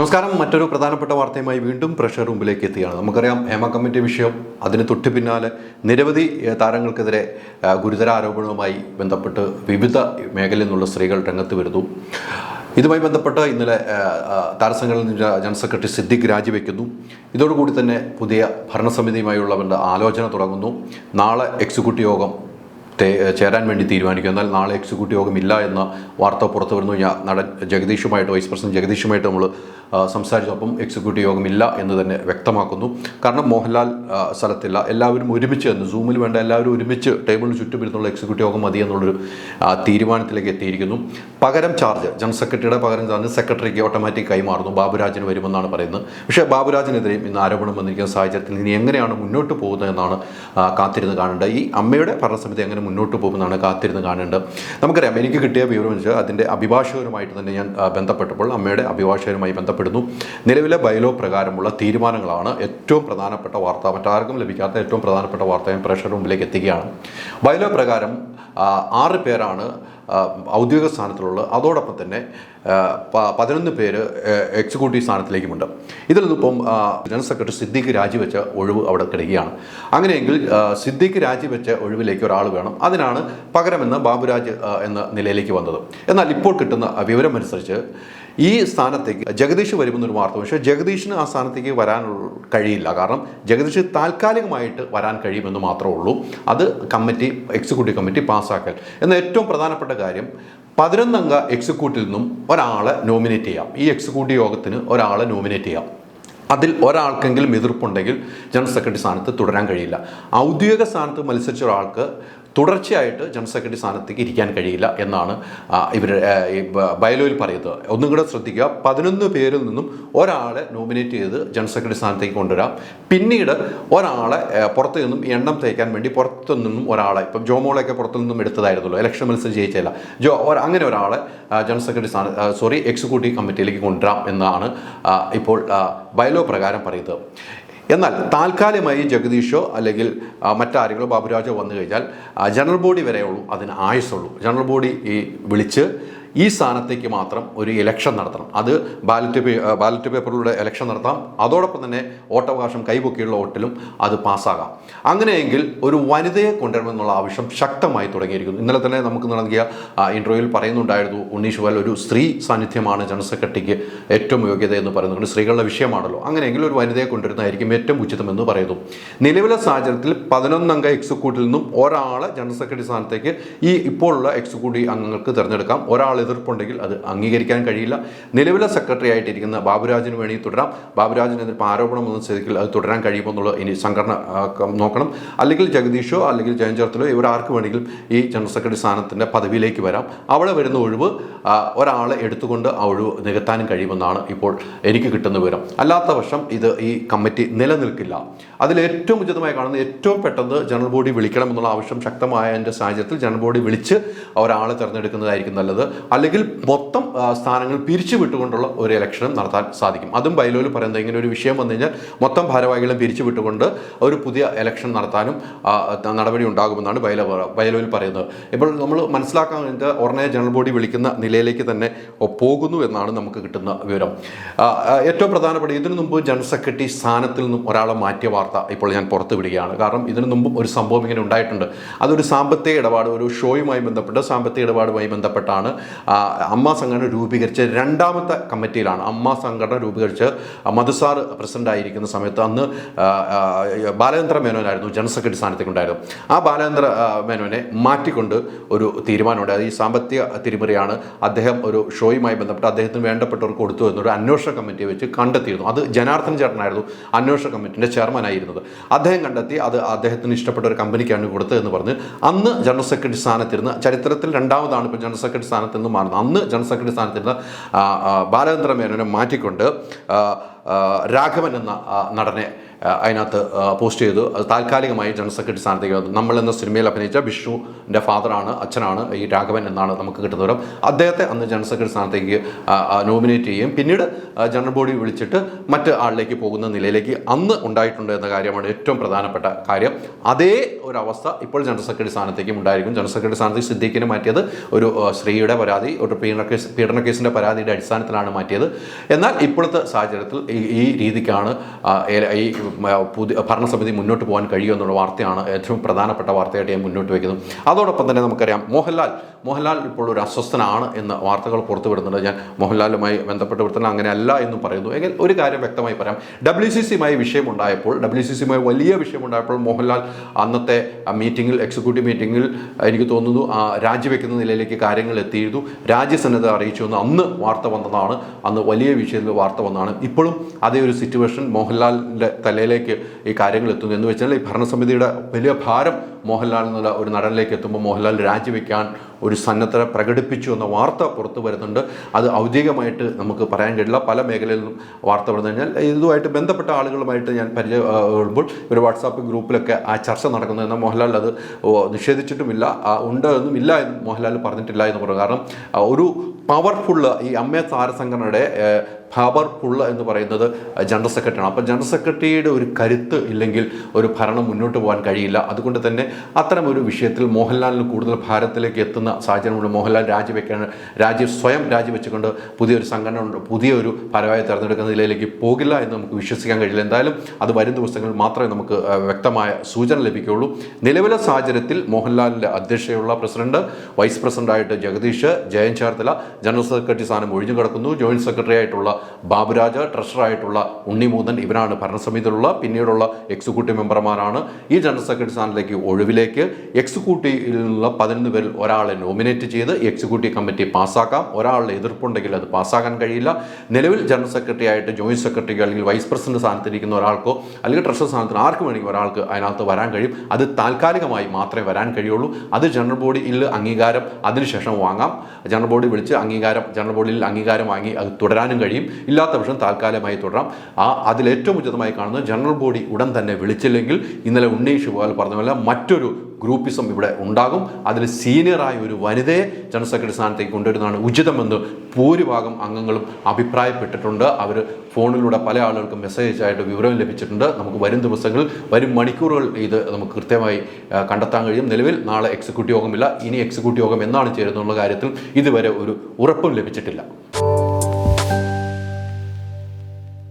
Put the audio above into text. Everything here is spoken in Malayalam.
നമസ്കാരം. മറ്റൊരു പ്രധാനപ്പെട്ട വാർത്തയുമായി വീണ്ടും പ്രഷർ റൂമിലേക്ക് എത്തുകയാണ്. നമുക്കറിയാം ഹേമ കമ്മിറ്റി വിഷയം അതിന് തൊട്ടു പിന്നാലെ നിരവധി താരങ്ങൾക്കെതിരെ ഗുരുതര ആരോപണവുമായി ബന്ധപ്പെട്ട് വിവിധ മേഖലയിൽ നിന്നുള്ള സ്ത്രീകൾ രംഗത്ത് വരുന്നു. ഇതുമായി ബന്ധപ്പെട്ട് ഇന്നലെ താരസംഘടന ജനറൽ സെക്രട്ടറി സിദ്ദിഖ് രാജിവെക്കുന്നു. ഇതോടുകൂടി തന്നെ പുതിയ ഭരണസമിതിയുമായുള്ളവരുടെ ആലോചന തുടങ്ങുന്നു. നാളെ എക്സിക്യൂട്ടീവ് യോഗം ചേരാൻ വേണ്ടി തീരുമാനിക്കും. എന്നാൽ നാളെ എക്സിക്യൂട്ടീവ് യോഗം ഇല്ല എന്ന വാർത്ത പുറത്തു വരുന്നു. ഞാൻ നടൻ ജഗദീഷുമായിട്ട് വൈസ് പ്രസിഡന്റ് ജഗദീഷുമായിട്ട് നമ്മൾ സംസാരിച്ചു. അപ്പം എക്സിക്യൂട്ടീവ് യോഗം ഇല്ല എന്ന് തന്നെ വ്യക്തമാക്കുന്നു. കാരണം മോഹൻലാൽ സ്ഥലത്തില്ല. എല്ലാവരും ഒരുമിച്ച് എന്ന് സൂമിൽ വേണ്ട എല്ലാവരും ഒരുമിച്ച് ടേബിളിന് ചുറ്റും ഇരുന്നുള്ള എക്സിക്യൂട്ടീവ് യോഗം മതി എന്നുള്ളൊരു തീരുമാനത്തിലേക്ക് എത്തിയിരിക്കുന്നു. പകരം ചാർജ് ജനറൽ സെക്രട്ടറിയുടെ പകരം ചാർജ് സെക്രട്ടറിക്ക് ഓട്ടോമാറ്റിക് കൈമാറുന്നു ബാബുരാജിന് വരുമെന്നാണ് പറയുന്നത്. പക്ഷേ ബാബുരാജിനെതിരെയും ഇന്ന് ആരോപണം വന്നിരിക്കുന്ന സാഹചര്യത്തിൽ ഇനി എങ്ങനെയാണ് മുന്നോട്ട് പോകുന്നതെന്നാണ് കാത്തിരുന്ന് കാണേണ്ടത്. ഈ അമ്മയുടെ ഭരണസമിതി എങ്ങനെ മുന്നോട്ട് പോകുമെന്നാണ് കാത്തിരുന്ന് കാണേണ്ടത്. നമുക്കറിയാം എനിക്ക് കിട്ടിയ വിവരം വെച്ചാൽ അതിന്റെ അഭിഭാഷകരുമായിട്ട് തന്നെ ഞാൻ ബന്ധപ്പെട്ടപ്പോൾ അമ്മയുടെ അഭിഭാഷകരുമായി ബന്ധപ്പെടുന്നു. നിലവിലെ ബൈലോ പ്രകാരമുള്ള തീരുമാനങ്ങളാണ് ഏറ്റവും പ്രധാനപ്പെട്ട വാർത്ത. മറ്റാർക്കും ലഭിക്കാത്ത ഏറ്റവും പ്രധാനപ്പെട്ട വാർത്ത ഞാൻ പ്രഷർ റൂമിലേക്ക് എത്തുകയാണ് ബൈലോ പ്രകാരം ആറ് പേരാണ് ഔദ്യോഗിക സ്ഥാനത്തിലുള്ളത്. അതോടൊപ്പം തന്നെ പതിനൊന്ന് പേര് എക്സിക്യൂട്ടീവ് സ്ഥാനത്തിലേക്കുമുണ്ട്. ഇതിൽ നിന്നിപ്പം ജനറൽ സെക്രട്ടറി സിദ്ദീഖ് രാജിവെച്ച ഒഴിവ് അവിടെ കിടക്കുകയാണ്. അങ്ങനെയെങ്കിൽ സിദ്ദീഖ് രാജിവെച്ച ഒഴിവിലേക്ക് ഒരാൾ വേണം. അതിനാണ് പകരമെന്ന് ബാബുരാജ് എന്ന നിലയിലേക്ക് വന്നത്. എന്നാൽ ഇപ്പോൾ കിട്ടുന്ന വിവരം അനുസരിച്ച് ഈ സ്ഥാനത്തേക്ക് ജഗദീഷ് വരുമെന്നൊരു വാർത്ത. പക്ഷേ ജഗദീഷിന് ആ സ്ഥാനത്തേക്ക് വരാൻ കഴിയില്ല. കാരണം ജഗദീഷ് താൽക്കാലികമായിട്ട് വരാൻ കഴിയുമെന്ന് മാത്രമേ ഉള്ളൂ. അത് കമ്മിറ്റി എക്സിക്യൂട്ടീവ് കമ്മിറ്റി പാസ്സാക്കൽ. എന്ന ഏറ്റവും പ്രധാനപ്പെട്ട കാര്യം പതിനൊന്നംഗ എക്സിക്യൂട്ടീവിൽ നിന്നും ഒരാളെ നോമിനേറ്റ് ചെയ്യാം. ഈ എക്സിക്യൂട്ടീവ് യോഗത്തിന് ഒരാളെ നോമിനേറ്റ് ചെയ്യാം. അതിൽ ഒരാൾക്കെങ്കിലും എതിർപ്പുണ്ടെങ്കിൽ ജനറൽ സെക്രട്ടറി സ്ഥാനത്ത് തുടരാൻ കഴിയില്ല. ഔദ്യോഗിക സ്ഥാനത്ത് മത്സരിച്ച ഒരാൾക്ക് തുടർച്ചയായിട്ട് ജനറൽ സെക്രട്ടറി സ്ഥാനത്തേക്ക് ഇരിക്കാൻ കഴിയില്ല എന്നാണ് ഇവർ ബയലോയിൽ പറയുന്നത്. ഒന്നും കൂടെ ശ്രദ്ധിക്കുക. പതിനൊന്ന് പേരിൽ നിന്നും ഒരാളെ നോമിനേറ്റ് ചെയ്ത് ജനറൽ സെക്രട്ടറി സ്ഥാനത്തേക്ക് കൊണ്ടുവരാം. പിന്നീട് ഒരാളെ പുറത്തു നിന്നും എണ്ണം തേക്കാൻ വേണ്ടി പുറത്തു നിന്നും ഒരാളെ ഇപ്പം ജോമോളൊക്കെ പുറത്തു നിന്നും എടുത്തതായിരുന്നല്ലോ ഇലക്ഷൻ മത്സരം ജയിച്ചില്ല ജോ അങ്ങനെ ഒരാളെ ജനറൽ സെക്രട്ടറി സ്ഥാന സോറി എക്സിക്യൂട്ടീവ് കമ്മിറ്റിയിലേക്ക് കൊണ്ടുവരാം എന്നാണ് ഇപ്പോൾ ബയലോ പ്രകാരം പറയുന്നത്. എന്നാൽ താൽക്കാലികമായി ജഗദീഷോ അല്ലെങ്കിൽ മറ്റാരെങ്കിലും ബാബുരാജോ വന്നു കഴിഞ്ഞാൽ ജനറൽ ബോഡി വരെയുള്ളൂ അതിന് ആയുസുള്ളൂ ജനറൽ ബോഡി ഈ വിളിച്ച് ഈ സ്ഥാനത്തേക്ക് മാത്രം ഒരു ഇലക്ഷൻ നടത്തണം. അത് ബാലറ്റ് പേ ബാലറ്റ് പേപ്പറിലൂടെ ഇലക്ഷൻ നടത്താം. അതോടൊപ്പം തന്നെ വോട്ടവകാശം കൈപൊക്കിയുള്ള വോട്ടിലും അത് പാസ്സാകാം. അങ്ങനെയെങ്കിൽ ഒരു വനിതയെ കൊണ്ടുവരണമെന്നുള്ള ആവശ്യം ശക്തമായി തുടങ്ങിയിരിക്കുന്നു. ഇന്നലെ തന്നെ നമുക്ക് നൽകിയ ഇന്റർവ്യൂവിൽ പറയുന്നുണ്ടായിരുന്നു ഉണ്ണീഷ് വാൽ ഒരു സ്ത്രീ സാന്നിധ്യമാണ് ജനറൽ സെക്രട്ടറിക്ക് ഏറ്റവും യോഗ്യത എന്ന് പറയുന്നത്. സ്ത്രീകളുടെ വിഷയമാണല്ലോ. അങ്ങനെയെങ്കിൽ ഒരു വനിതയെ കൊണ്ടുവരുന്നതായിരിക്കും ഏറ്റവും ഉചിതമെന്ന് പറയുന്നു. നിലവിലെ സാഹചര്യത്തിൽ പതിനൊന്നംഗ എക്സിക്യൂട്ടീവിൽ നിന്നും ഒരാളെ ജനറൽ സെക്രട്ടറി സ്ഥാനത്തേക്ക് ഈ ഇപ്പോഴുള്ള എക്സിക്യൂട്ടീവ് അംഗങ്ങൾക്ക് തിരഞ്ഞെടുക്കാം. ഒരാൾ എതിർപ്പുണ്ടെങ്കിൽ അത് അംഗീകരിക്കാൻ കഴിയില്ല. നിലവിലെ സെക്രട്ടറി ആയിട്ടിരിക്കുന്ന ബാബുരാജിന് വേണി തുടരാം. ബാബുരാജിനെതിരെ ആരോപണം വന്ന സ്ഥിതിക്ക് അത് തുടരാൻ കഴിയുമെന്നുള്ള ഇനി സംഘടന നോക്കണം. അല്ലെങ്കിൽ ജഗദീഷോ അല്ലെങ്കിൽ ജയൻ ചേർത്തലോ ഇവർ ആർക്ക് വേണമെങ്കിലും ഈ ജനറൽ സെക്രട്ടറി സ്ഥാനത്തിന്റെ പദവിയിലേക്ക് വരാം. അവിടെ വരുന്ന ഒഴിവ് ഒരാളെ എടുത്തുകൊണ്ട് ആ ഒഴിവ് നികത്താനും കഴിയുമെന്നാണ് ഇപ്പോൾ എനിക്ക് കിട്ടുന്ന വിവരം. അല്ലാത്ത പക്ഷം ഇത് ഈ കമ്മിറ്റി നിലനിൽക്കില്ല. അതിൽ ഏറ്റവും ഉചിതമായി കാണുന്ന ഏറ്റവും പെട്ടെന്ന് ജനറൽ ബോഡി വിളിക്കണം എന്നുള്ള ആവശ്യം ശക്തമായതിന്റെ സാഹചര്യത്തിൽ ജനറൽ ബോഡി വിളിച്ച് ഒരാളെ തിരഞ്ഞെടുക്കുന്നതായിരിക്കും നല്ലത്. അല്ലെങ്കിൽ മൊത്തം സ്ഥാനങ്ങൾ പിരിച്ചു വിട്ടുകൊണ്ടുള്ള ഒരു ഇലക്ഷനും നടത്താൻ സാധിക്കും. അതും ബൈലോയിൽ പറയുന്നത് ഇങ്ങനെ ഒരു വിഷയം വന്നു കഴിഞ്ഞാൽ മൊത്തം ഭാരവാഹികളും പിരിച്ചു വിട്ടുകൊണ്ട് ഒരു പുതിയ ഇലക്ഷൻ നടത്താനും നടപടി ഉണ്ടാകുമെന്നാണ് ബൈലോ ബൈലോയിൽ പറയുന്നത്. ഇപ്പോൾ നമ്മൾ മനസ്സിലാക്കാൻ ഉടനെ ജനറൽ ബോഡി വിളിക്കുന്ന നിലയിലേക്ക് തന്നെ പോകുന്നു എന്നാണ് നമുക്ക് കിട്ടുന്ന വിവരം. ഏറ്റവും പ്രധാനപ്പെട്ട ഇതിനു മുമ്പ് ജനറൽ സെക്രട്ടറി സ്ഥാനത്തിൽ നിന്നും ഒരാളെ മാറ്റിയ വാർത്ത ഇപ്പോൾ ഞാൻ പുറത്തു വിടുകയാണ്. കാരണം ഇതിനു മുമ്പും ഒരു സംഭവം ഇങ്ങനെ ഉണ്ടായിട്ടുണ്ട്. അതൊരു സാമ്പത്തിക ഇടപാട് ഒരു ഷോയുമായി ബന്ധപ്പെട്ട് സാമ്പത്തിക ഇടപാടുമായി ബന്ധപ്പെട്ടാണ് അമ്മ സംഘടന രൂപീകരിച്ച രണ്ടാമത്തെ കമ്മിറ്റിയിലാണ് അമ്മ സംഘടന രൂപീകരിച്ച് മധുസാർ പ്രസിഡന്റ് ആയിരിക്കുന്ന സമയത്ത് അന്ന് ബാലചന്ദ്ര മേനോനായിരുന്നു ജനറൽ സെക്രട്ടറി സ്ഥാനത്തേക്ക് ഉണ്ടായിരുന്നു ആ ബാലചന്ദ്ര മേനോനെ മാറ്റിക്കൊണ്ട് ഒരു തീരുമാനമുണ്ട്. ഈ സാമ്പത്തിക തിരിമറിയാണ് അദ്ദേഹം ഒരു ഷോയുമായി ബന്ധപ്പെട്ട് അദ്ദേഹത്തിന് വേണ്ടപ്പെട്ടവർക്ക് കൊടുത്തു എന്നൊരു അന്വേഷണ കമ്മിറ്റി വെച്ച് കണ്ടെത്തിയിരുന്നു. അത് ജനാർദ്ദൻ ചേട്ടനായിരുന്നു അന്വേഷണ കമ്മിറ്റിന്റെ ചെയർമാനായിരുന്നത്. അദ്ദേഹം കണ്ടെത്തി അത് അദ്ദേഹത്തിന് ഇഷ്ടപ്പെട്ട ഒരു കമ്പനിക്കാണ് കൊടുത്തതെന്ന് പറഞ്ഞ് അന്ന് ജനറൽ സെക്രട്ടറി സ്ഥാനത്തിരുന്ന് ചരിത്രത്തിൽ രണ്ടാമതാണ് ഇപ്പോൾ ജനറൽ സെക്രട്ടറി സ്ഥാനത്ത് നിന്ന് മാറുന്നത്. അന്ന് ജനറൽ സെക്രട്ടറി സ്ഥാനത്തിരുന്ന ബാലചന്ദ്ര മേനോനെ മാറ്റിക്കൊണ്ട് രാഘവൻ എന്ന നടനെ അതിനകത്ത് പോസ്റ്റ് ചെയ്തു. അത് താൽക്കാലികമായി ജനറൽ സെക്രട്ടറി സ്ഥാനത്തേക്ക് നമ്മൾ എന്ന സിനിമയിൽ അഭിനയിച്ച വിഷ്ണുവിന്റെ ഫാദറാണ് അച്ഛനാണ് ഈ രാഘവൻ എന്നാണ് നമുക്ക് കിട്ടുന്ന വിവരം. അദ്ദേഹത്തെ അന്ന് ജനറൽ സെക്രട്ടറി സ്ഥാനത്തേക്ക് നോമിനേറ്റ് ചെയ്യുകയും പിന്നീട് ജനറൽ ബോഡി വിളിച്ചിട്ട് മറ്റ് ആളിലേക്ക് പോകുന്ന നിലയിലേക്ക് അന്ന് ഉണ്ടായിട്ടുണ്ട് എന്ന കാര്യമാണ് ഏറ്റവും പ്രധാനപ്പെട്ട കാര്യം. അതേ ഒരു അവസ്ഥ ഇപ്പോൾ ജനറൽ സെക്രട്ടറി സ്ഥാനത്തേക്കും ഉണ്ടായിരിക്കും. ജനറൽ സെക്രട്ടറി സ്ഥാനത്തേക്ക് സിദ്ദീഖിനെ മാറ്റിയത് ഒരു സ്ത്രീയുടെ പരാതി ഒരു പീഡന കേസ് പീഡന കേസിന്റെ പരാതിയുടെ അടിസ്ഥാനത്തിലാണ് മാറ്റിയത്. എന്നാൽ ഇപ്പോഴത്തെ സാഹചര്യത്തിൽ ഈ രീതിക്കാണ് ഈ പുതിയ ഭരണസമിതി മുന്നോട്ട് പോകാൻ കഴിയുമെന്നുള്ള വാർത്തയാണ് ഏറ്റവും പ്രധാനപ്പെട്ട വാർത്തയായിട്ട് ഞാൻ മുന്നോട്ട് വയ്ക്കുന്നത്. അതോടൊപ്പം തന്നെ നമുക്കറിയാം മോഹൻലാൽ മോഹൻലാൽ ഇപ്പോൾ ഒരു അസ്വസ്ഥനാണ് എന്ന് വാർത്തകൾ പുറത്തു വിടുന്നുണ്ട് ഞാൻ മോഹൻലാലുമായി ബന്ധപ്പെട്ട് വൃത്തന അങ്ങനെയല്ല എന്നും പറയുന്നു. എങ്കിൽ ഒരു കാര്യം വ്യക്തമായി പറയാം. ഡബ്ല്യു സി സിയുമായി വിഷയമുണ്ടായപ്പോൾ ഡബ്ല്യു സി സിയുമായി വലിയ വിഷയമുണ്ടായപ്പോൾ മോഹൻലാൽ അന്നത്തെ മീറ്റിങ്ങിൽ എക്സിക്യൂട്ടീവ് മീറ്റിങ്ങിൽ എനിക്ക് തോന്നുന്നു രാജിവെക്കുന്ന നിലയിലേക്ക് കാര്യങ്ങൾ എത്തിയിരുന്നു. രാജ്യസന്നദ്ധ അറിയിച്ചു എന്ന് അന്ന് വാർത്ത വന്നതാണ്. അന്ന് വലിയ വിഷയത്തിൽ വാർത്ത വന്നതാണ്. ഇപ്പോഴും അതേ ഒരു സിറ്റുവേഷൻ മോഹൻലാലിന്റെ തലയിലേക്ക് ഈ കാര്യങ്ങൾ എത്തുന്നു എന്ന് വെച്ചാൽ ഈ ഭരണസമിതിയുടെ വലിയ ഭാരം മോഹൻലാൽ എന്നുള്ള ഒരു നടനിലേക്ക് എത്തുമ്പോൾ മോഹൻലാൽ രാജിവെക്കാൻ ഒരു സന്നദ്ധത പ്രകടിപ്പിച്ചു എന്ന വാർത്ത പുറത്തു വരുന്നുണ്ട്. അത് ഔദ്യോഗികമായിട്ട് നമുക്ക് പറയാൻ കഴിയില്ല. പല മേഖലയിൽ നിന്നും വാർത്ത വന്നു കഴിഞ്ഞാൽ ഇതുമായിട്ട് ബന്ധപ്പെട്ട ആളുകളുമായിട്ട് ഞാൻ പരിചയപ്പെടുമ്പോൾ ഒരു വാട്സാപ്പ് ഗ്രൂപ്പിലൊക്കെ ആ ചർച്ച നടക്കുന്നത് എന്നാൽ മോഹൻലാൽ അത് നിഷേധിച്ചിട്ടുമില്ല. ഉണ്ട് എന്നും ഇല്ല എന്നും മോഹൻലാൽ പറഞ്ഞിട്ടില്ല എന്ന് പറഞ്ഞു. കാരണം ഒരു പവർഫുള്ള് ഈ അമ്മ താരസംഘടനയുടെ ഭാബർ പുള്ള എന്ന് പറയുന്നത് ജനറൽ സെക്രട്ടറിയാണ്. അപ്പോൾ ജനറൽ സെക്രട്ടറിയുടെ ഒരു കരുത്ത് ഇല്ലെങ്കിൽ ഒരു ഭരണം മുന്നോട്ട് പോകാൻ കഴിയില്ല. അതുകൊണ്ട് തന്നെ അത്തരം ഒരു വിഷയത്തിൽ മോഹൻലാലിന് കൂടുതൽ ഭാരത്തിലേക്ക് എത്തുന്ന സാഹചര്യമുണ്ട് മോഹൻലാൽ രാജിവെക്കാൻ രാജി സ്വയം രാജിവെച്ചുകൊണ്ട് പുതിയൊരു സംഘടന ഉണ്ട് പുതിയൊരു ഭാരവാഹി തെരഞ്ഞെടുക്കുന്ന നിലയിലേക്ക് പോകില്ല എന്ന് നമുക്ക് വിശ്വസിക്കാൻ കഴിയില്ല. എന്തായാലും അത് വരും ദിവസങ്ങളിൽ മാത്രമേ നമുക്ക് വ്യക്തമായ സൂചന ലഭിക്കുകയുള്ളൂ. നിലവിലെ സാഹചര്യത്തിൽ മോഹൻലാലിന്റെ അധ്യക്ഷയുള്ള പ്രസിഡന്റ് വൈസ് പ്രസിഡന്റായിട്ട് ജഗദീഷ് ജയൻ ചേർത്തല ജനറൽ സെക്രട്ടറി സ്ഥാനം ഒഴിഞ്ഞു കിടക്കുന്നു. ജോയിന്റ് സെക്രട്ടറി ആയിട്ടുള്ള ബാബുരാജ് ട്രഷറായിട്ടുള്ള ഉണ്ണിമൂതൻ ഇവരാണ് ഭരണസമിതിയിലുള്ള പിന്നീടുള്ള എക്സിക്യൂട്ടീവ് മെമ്പർമാരാണ്. ഈ ജനറൽ സെക്രട്ടറി സ്ഥാനത്തേക്ക് ഒഴിവിലേക്ക് എക്സിക്യൂട്ടീവിൽ നിന്നുള്ള പതിനൊന്ന് പേരിൽ ഒരാളെ നോമിനേറ്റ് ചെയ്ത് എക്സിക്യൂട്ടീവ് കമ്മിറ്റി പാസ്സാക്കാം. ഒരാളുടെ എതിർപ്പുണ്ടെങ്കിൽ അത് പാസ്സാക്കാൻ കഴിയില്ല. നിലവിൽ ജനറൽ സെക്രട്ടറി ആയിട്ട് ജോയിന്റ് സെക്രട്ടറിക്ക് അല്ലെങ്കിൽ വൈസ് പ്രസിഡന്റ് സ്ഥാനത്തിരിക്കുന്ന ഒരാൾക്കോ അല്ലെങ്കിൽ ട്രഷർ സ്ഥാനത്തിന് ആർക്കും വേണമെങ്കിൽ ഒരാൾക്ക് അതിനകത്ത് വരാൻ കഴിയും. അത് താൽക്കാലികമായി മാത്രമേ വരാൻ കഴിയുള്ളൂ. അത് ജനറൽ ബോഡിയിൽ അംഗീകാരം അതിനുശേഷം വാങ്ങാം. ജനറൽ ബോഡി വിളിച്ച് അംഗീകാരം ജനറൽ ബോഡിയിൽ അംഗീകാരം വാങ്ങി അത് തുടരാനും കഴിയും. ഇല്ലാത്ത പക്ഷം താൽക്കാലികമായി തുടരാം. ആ അതിലേറ്റവും ഉചിതമായി കാണുന്നത് ജനറൽ ബോഡി ഉടൻ തന്നെ വിളിച്ചില്ലെങ്കിൽ ഇന്നലെ ഉണ്ണീഷ് പോലെ പറഞ്ഞ പോലെ മറ്റൊരു ഗ്രൂപ്പിസം ഇവിടെ ഉണ്ടാകും. അതിൽ സീനിയറായ ഒരു വനിതയെ ജനറൽ സെക്രട്ടറി സ്ഥാനത്തേക്ക് കൊണ്ടുവരുന്നതാണ് ഉചിതമെന്ന് ഭൂരിഭാഗം അംഗങ്ങളും അഭിപ്രായപ്പെട്ടിട്ടുണ്ട്. അവർ ഫോണിലൂടെ പല ആളുകൾക്കും മെസ്സേജ് ആയിട്ട് വിവരം ലഭിച്ചിട്ടുണ്ട്. നമുക്ക് വരും ദിവസങ്ങളിൽ വരും മണിക്കൂറുകൾ ഇത് നമുക്ക് കൃത്യമായി കണ്ടെത്താൻ കഴിയും. നിലവിൽ നാളെ എക്സിക്യൂട്ടീവ് യോഗമില്ല. ഇനി എക്സിക്യൂട്ടീവ് യോഗം എന്നാണ് ചേരുന്നുള്ള കാര്യത്തിൽ ഇതുവരെ ഒരു ഉറപ്പും ലഭിച്ചിട്ടില്ല.